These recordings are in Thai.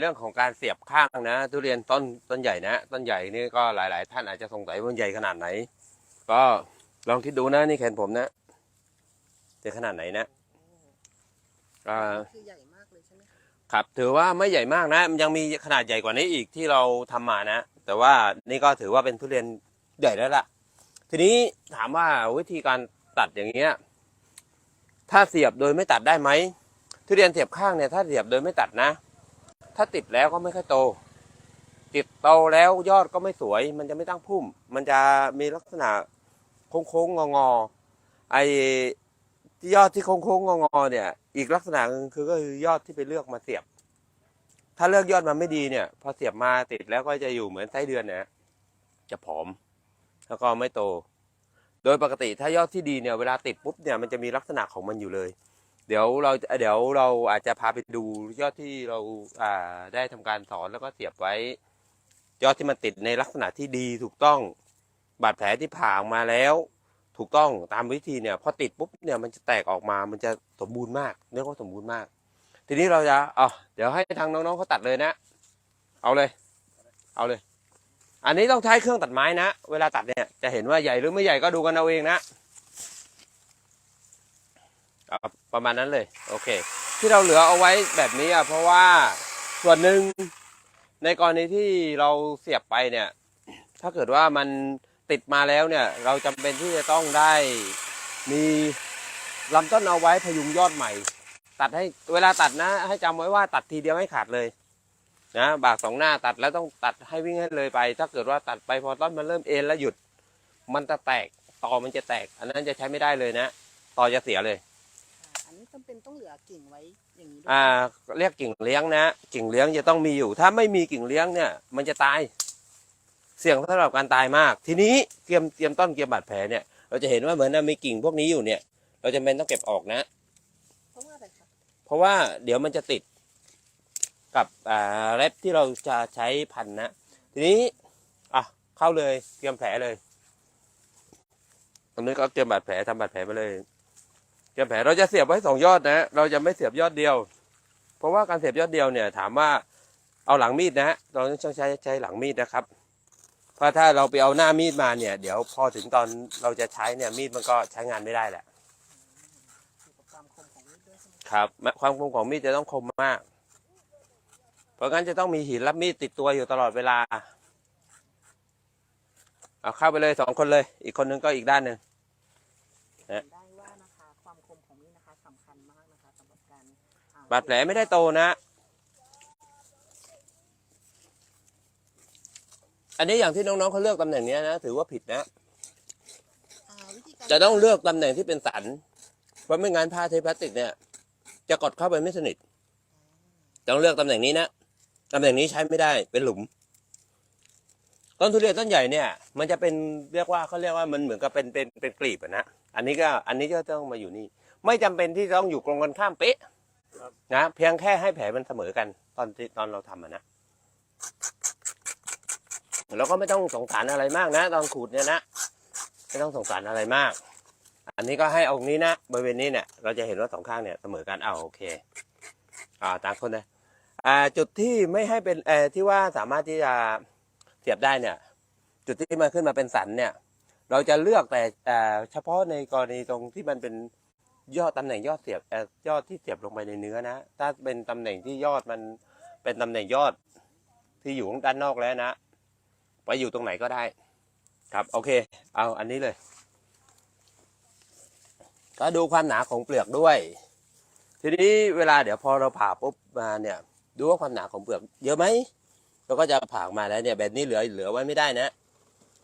เรื่องของการเสียบข้างนะ ทุเรียนต้นต้นใหญ่นะ ต้นใหญ่นี่ก็หลาย ๆ ท่านอาจจะสงสัยว่ามันใหญ่ขนาดไหน ก็ลองคิดดูนะนี่แขนผมนะจะขนาดไหนนะอ่าคือใหญ่มากเลยใช่ไหมคะครับ ถือว่าไม่ใหญ่มากนะ มันยังมีขนาดใหญ่กว่านี้อีกที่เราทำมานะ แต่ว่านี่ก็ถือว่าเป็นทุเรียนใหญ่แล้วล่ะ ทีนี้ถามว่าวิธีการตัดอย่างเงี้ย ถ้าเสียบโดยไม่ตัดได้ไหมทุเรียนเสียบข้างเนี่ยถ้าเสียบโดยไม่ตัดนะ ถ้าติดแล้วก็ไม่ค่อยโต ติดโตแล้วยอดก็ไม่สวย มันจะไม่ตั้งพุ่ม มันจะมีลักษณะโค้งๆงอๆไอ้ยอดที่โค้งๆงอๆเนี่ย อีกลักษณะนึงคือก็คือยอดที่ไปเลือกมาเสียบ ถ้าเลือกยอดมาไม่ดีเนี่ย พอเสียบมาติดแล้วก็จะอยู่เหมือนไส้เดือนนี่ยจะผอม แล้วก็ไม่โต โดยปกติถ้ายอดที่ดีเนี่ยเวลาติดปุ๊บเนี่ยมันจะมีลักษณะของมันอยู่เลย เดี๋ยวเราเดี๋ยวเราอาจจะพาไปดูยอดที่เราอ่าได้ทำการสอนแล้วก็เสียบไว้ ยอดที่มันติดในลักษณะที่ดีถูกต้องบาดแผลที่ผ่าออกมาแล้ว ถูกต้องตามวิธีเนี่ยพอติดปุ๊บเนี่ยมันจะแตกออกมามันจะสมบูรณ์มากเรียกว่าสมบูรณ์มาก ทีนี้เราจะเอาเดี๋ยวให้ทางน้องๆเขาตัดเลยนะ เอาเลย เอาเลย อันนี้ต้องใช้เครื่องตัดไม้นะ เวลาตัดเนี่ยจะเห็นว่าใหญ่หรือไม่ใหญ่ก็ดูกันเอาเองนะ เอาประมาณนั้นเลยโอเค ที่เราเหลือเอาไว้แบบนี้อะเพราะว่าส่วนหนึ่งในกรณีที่เราเสียบไปเนี่ย ถ้าเกิดว่ามันติดมาแล้วเนี่ย เราจำเป็นที่จะต้องได้มีลำต้นเอาไว้พยุงยอดใหม่ ตัดให้เวลาตัดนะ ให้จำไว้ว่าตัดทีเดียวให้ขาดเลยนะบากสองหน้าตัดแล้วต้องตัดให้วิ่งให้เลยไป ถ้าเกิดว่าตัดไปพอต้นมันเริ่มเอ็นแล้วหยุด มันจะแตกตอมันจะแตก อันนั้นจะใช้ไม่ได้เลยนะตอจะเสียเลย อ่าอันนี้จำเป็นต้องเหลือกิ่งไว้อย่างนี้ด้วยอ่าเรียกกิ่งเลี้ยงนะ กิ่งเลี้ยงจะต้องมีอยู่ ถ้าไม่มีกิ่งเลี้ยงเนี่ย มันจะตาย เสี่ยงสำหรับการตายมาก ทีนี้เตรียมเตรียมต้นเตรียมบาดแผลเนี่ย เราจะเห็นว่าเหมือนนะมีกิ่งพวกนี้อยู่เนี่ย เราจะเป็นต้องเก็บออกนะ เพราะว่าอะไรคะเพราะว่าเดี๋ยวมันจะติดกับอ่าเล็บที่เราจะใช้พันนะ ทีนี้อะเข้าเลยเตรียมแผลเลยตรงนี้ก็เตรียมบาดแผลทำบาดแผลมาเลย เตรียมแผลเราจะเสียบไว้สองยอดนะ เราจะไม่เสียบยอดเดียว เพราะว่าการเสียบยอดเดียวเนี่ยถามว่าเอาหลังมีดนะเราต้องใช้ใช้หลังมีดนะครับเพราะถ้าเราไปเอาหน้ามีดมาเนี่ย เดี๋ยวพอถึงตอนเราจะใช้เนี่ยมีดมันก็ใช้งานไม่ได้แหละครับความคมของมีดจะต้องคมมาก เพราะงั้นจะต้องมีหินรับมีดติดตัวอยู่ตลอดเวลา เอาเข้าไปเลยสองคนเลย อีกคนนึงก็อีกด้านหนึ่งนะ ความคมของมีดนะคะสำคัญมากนะคะสำหรับการอ่บาดแผลไม่ได้โตนะ อันนี้อย่างที่น้องๆเขาเลือกตำแหน่งเนี้ยนะ ถือว่าผิดนะ อ่าวิธีการจะต้องเลือกตำแหน่งที่เป็นสัน เพราะไม่งั้นผ้าเทปพลาสติกเนี่ย จะกดเข้าไปไม่สนิท ต้องเลือกตำแหน่งนี้นะ ตำแหน่งนี้ใช้ไม่ได้ เป็นหลุม ต้นทุเรียนต้นใหญ่เนี่ย มันจะเป็นเรียกว่าเขาเรียกว่ามันเหมือนกับเป็นเป็นเป็นกลีบอะนะ อันนี้ก็อันนี้ก็ต้องมาอยู่นี่ ไม่จำเป็นที่ต้องอยู่ตรงกันข้ามเป๊ะนะเพียงแค่ให้แผลมันเสมอกันตอนที่ตอนเราทำอะนะเราก็ไม่ต้องสงสารอะไรมากนะ ตอนขูดเนี่ยนะไม่ต้องสงสารอะไรมาก อันนี้ก็ให้เอาตรงนี้นะบริเวณนี้เนี่ยเราจะเห็นว่าสองข้างเนี่ยเสมอกันอ้าวโอเค อ่าต่างคนนะอ่าจุดที่ไม่ให้เป็นเอ่อที่ว่าสามารถที่จะเสียบได้เนี่ย จุดที่มันขึ้นมาเป็นสันเนี่ย เราจะเลือกแต่แต่เฉพาะในกรณีตรงที่มันเป็น ยอดตำแหน่งยอดเสียบยอดที่เสียบลงไปในเนื้อนะ ถ้าเป็นตำแหน่งที่ยอดมันเป็นตำแหน่งยอดที่อยู่ข้างด้านนอกแล้วนะ ไปอยู่ตรงไหนก็ได้ ครับโอเค เอาอันนี้เลย ก็ดูความหนาของเปลือกด้วย ทีนี้เวลาเดี๋ยวพอเราผ่าปุ๊บมาเนี่ย ดูว่าความหนาของเปลือก เยอะไหมเราก็จะผ่ามาแล้วเนี่ยแบบนี้เหลือเหลือไว้ไม่ได้นะ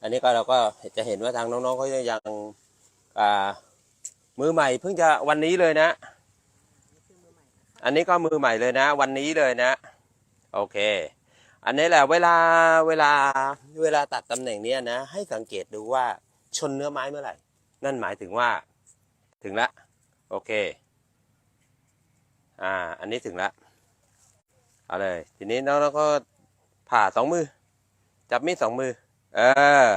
อันนี้ก็เราก็จะเห็นว่าทางน้องๆเขายังอ่า มือใหม่เพิ่งจะวันนี้เลยนะ อันนี้ก็มือใหม่เลยนะ วันนี้เลยนะ โอเค อันนี้แหละเวลาเวลาเวลาตัดตำแหน่งเนี้ยนะ ให้สังเกตดูว่าชนเนื้อไม้เมื่อไหร่ นั่นหมายถึงว่า ถึงละ โอเค อ่า อันนี้ถึงละ เอาเลย ทีนี้น้องๆก็ผ่าสองมือ จับมีดสองมือ เออ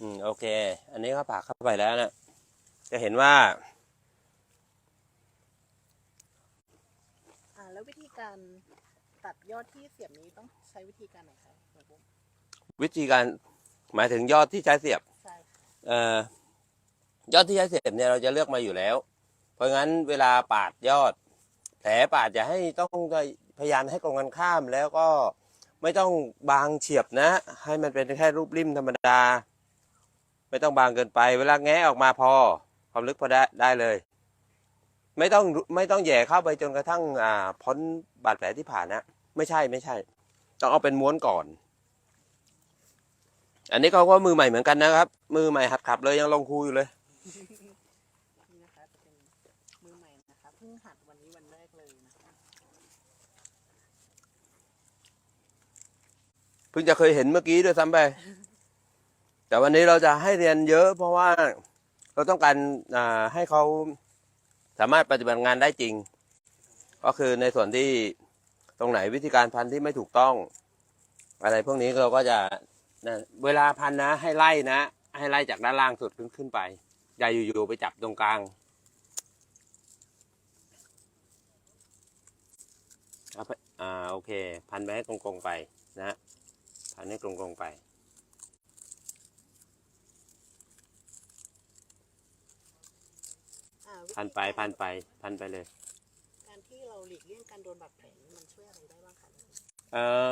อหาที่สั่นด้วยมืออืมโอเค อันนี้ก็ผ่าเข้าไปแล้วนะจะเห็นว่าแล้ววิธีการตัดยอดที่เสียบนี้ต้องใช้วิธีการไหนคะเฮียบุ้มวิธีการหมายถึงยอดที่ใช้เสียบ ใช่ค่ะเอ่อยอดที่ใช้เสียบเนี่ยเราจะเลือกมาอยู่แล้ว เพราะงั้นเวลาปาดยอด แผลปาดอย่าให้ต้องพยายามให้ตรงกันข้ามแล้วก็ไม่ต้องบางเฉียบนะ ให้มันเป็นแค่รูปริมธรรมดา ไม่ต้องบางเกินไป เวลาแงะออกมาพอ ความลึกพอได้ได้เลย ไม่ต้องไม่ต้องแหย่เข้าไปจนกระทั่งอ่าพ้นบาดแผลที่ผ่านนะไม่ใช่ไม่ใช่ ต้องเอาเป็นม้วนก่อน อันนี้เขาก็มือใหม่เหมือนกันนะครับ มือใหม่หัดขับเลยยังลงครูอยู่เลยนี่นะคะจะเป็นมือใหม่นะคะเพิ่งหัดวันนี้วันแรกเลยนะคะเพิ่งจะเคยเห็นเมื่อกี้ด้วยซ้ำไป แต่วันนี้เราจะให้เรียนเยอะ เพราะว่าเราต้องการให้เขาสามารถปฏิบัติงานได้จริง ก็คือในส่วนที่ตรงไหนวิธีการพันที่ไม่ถูกต้อง อะไรพวกนี้เราก็จะเวลาพันนะ ให้ไล่นะ ให้ไล่จากด้านล่างสุดขึ้นขึ้นไปอย่าอยู่ๆไปจับตรงกลางอ่าโอเค พันไปให้ตรงๆไปนะพันให้ตรงๆไป อ่าวิธี พันไปพันไปพันไปเลย การที่เราหลีกเลี่ยงการโดนบาดแผลนี้มันช่วยอะไรได้บ้างคะเอ่อ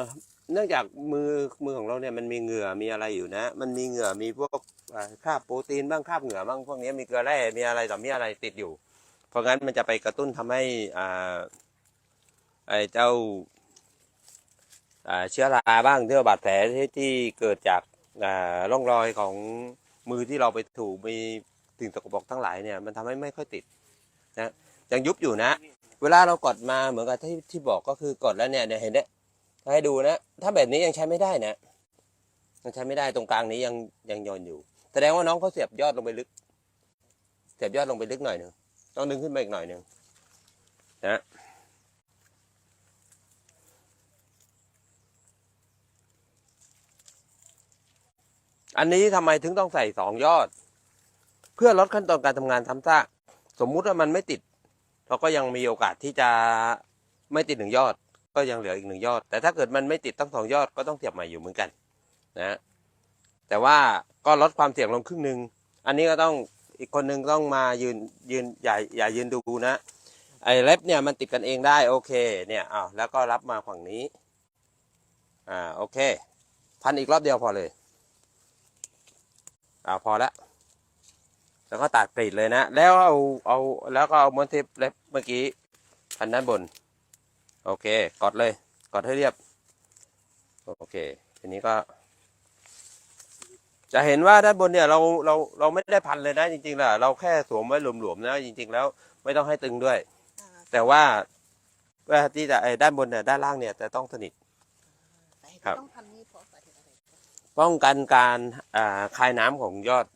เนื่องจากมือมือของเราเนี่ยมันมีเหงื่อมีอะไรอยู่นะ มันมีเหงื่อมีพวกอ่าคราบโปรตีนบ้างคราบเหงื่อบ้างพวกนี้มีเกลือแร่มีอะไรต่อมีอะไรติดอยู่ เพราะงั้นมันจะไปกระตุ้นทำให้อ่าไอ้เจ้าอ่าเชื้อราบ้างที่ว่าบาดแผลที่ที่เกิดจากอ่าร่องรอยของมือที่เราไปถูมี สิ่งสกปรกทั้งหลายเนี่ยมันทำให้ไม่ค่อยติดนะยังยุบอยู่นะ เวลาเรากดมาเหมือนกับที่ที่บอกก็คือกดแล้วเนี่ยเห็นเนี่ยให้ดูนะ ถ้าแบบนี้ยังใช้ไม่ได้นะยังใช้ไม่ได้ตรงกลางนี้ยังยังโยนอยู่ แสดงว่าน้องเขาเสียบยอดลงไปลึก เสียบยอดลงไปลึกหน่อยหนึ่งต้องดึงขึ้นมาอีกหน่อยหนึ่งนะอันนี้ทำไมถึงต้องใส่สองยอด เพื่อลดขั้นตอนการทำงานซ้ำซากสมมุติว่ามันไม่ติด เราก็ยังมีโอกาสที่จะไม่ติดหนึ่งยอด ก็ยังเหลืออีกหนึ่งยอด แต่ถ้าเกิดมันไม่ติดตั้งสองยอดก็ต้องเสียบใหม่อยู่เหมือนกันนะแต่ว่าก็ลดความเสี่ยงลงครึ่งหนึ่งอันนี้ก็ต้องอีกคนหนึ่งต้องมายืนยืนอย่าอย่ายืนดูนะไอ้เล็บเนี่ยมันติดกันเองได้โอเคเนี่ยอ้าวแล้วก็รับมาฝั่งนี้อ่าโอเค พันอีกรอบเดียวพอเลยอ่าพอละ แล้วก็ตัดกรีดเลยนะ แล้วเอาเอาแล้วก็เอาม้วนเทปเล็บเมื่อกี้พันด้านบน โอเค กดเลยกดให้เรียบ โอเค ทีนี้ก็ จะเห็นว่าด้านบนเนี่ยเราเราเราไม่ได้พันเลยนะ จริงๆแล้วเราแค่สวมไว้หลวมๆนะจริง ๆ แล้วไม่ต้องให้ตึงด้วยอ่าแต่ว่าเวลาที่จะไอ้ด้านบนเนี่ยด้านล่างเนี่ยจะต้องสนิทสาเหตุครับที่ต้องทำนี่เพราะสาเหตุอะไรคะป้องกันการอ่าคายน้ำของยอด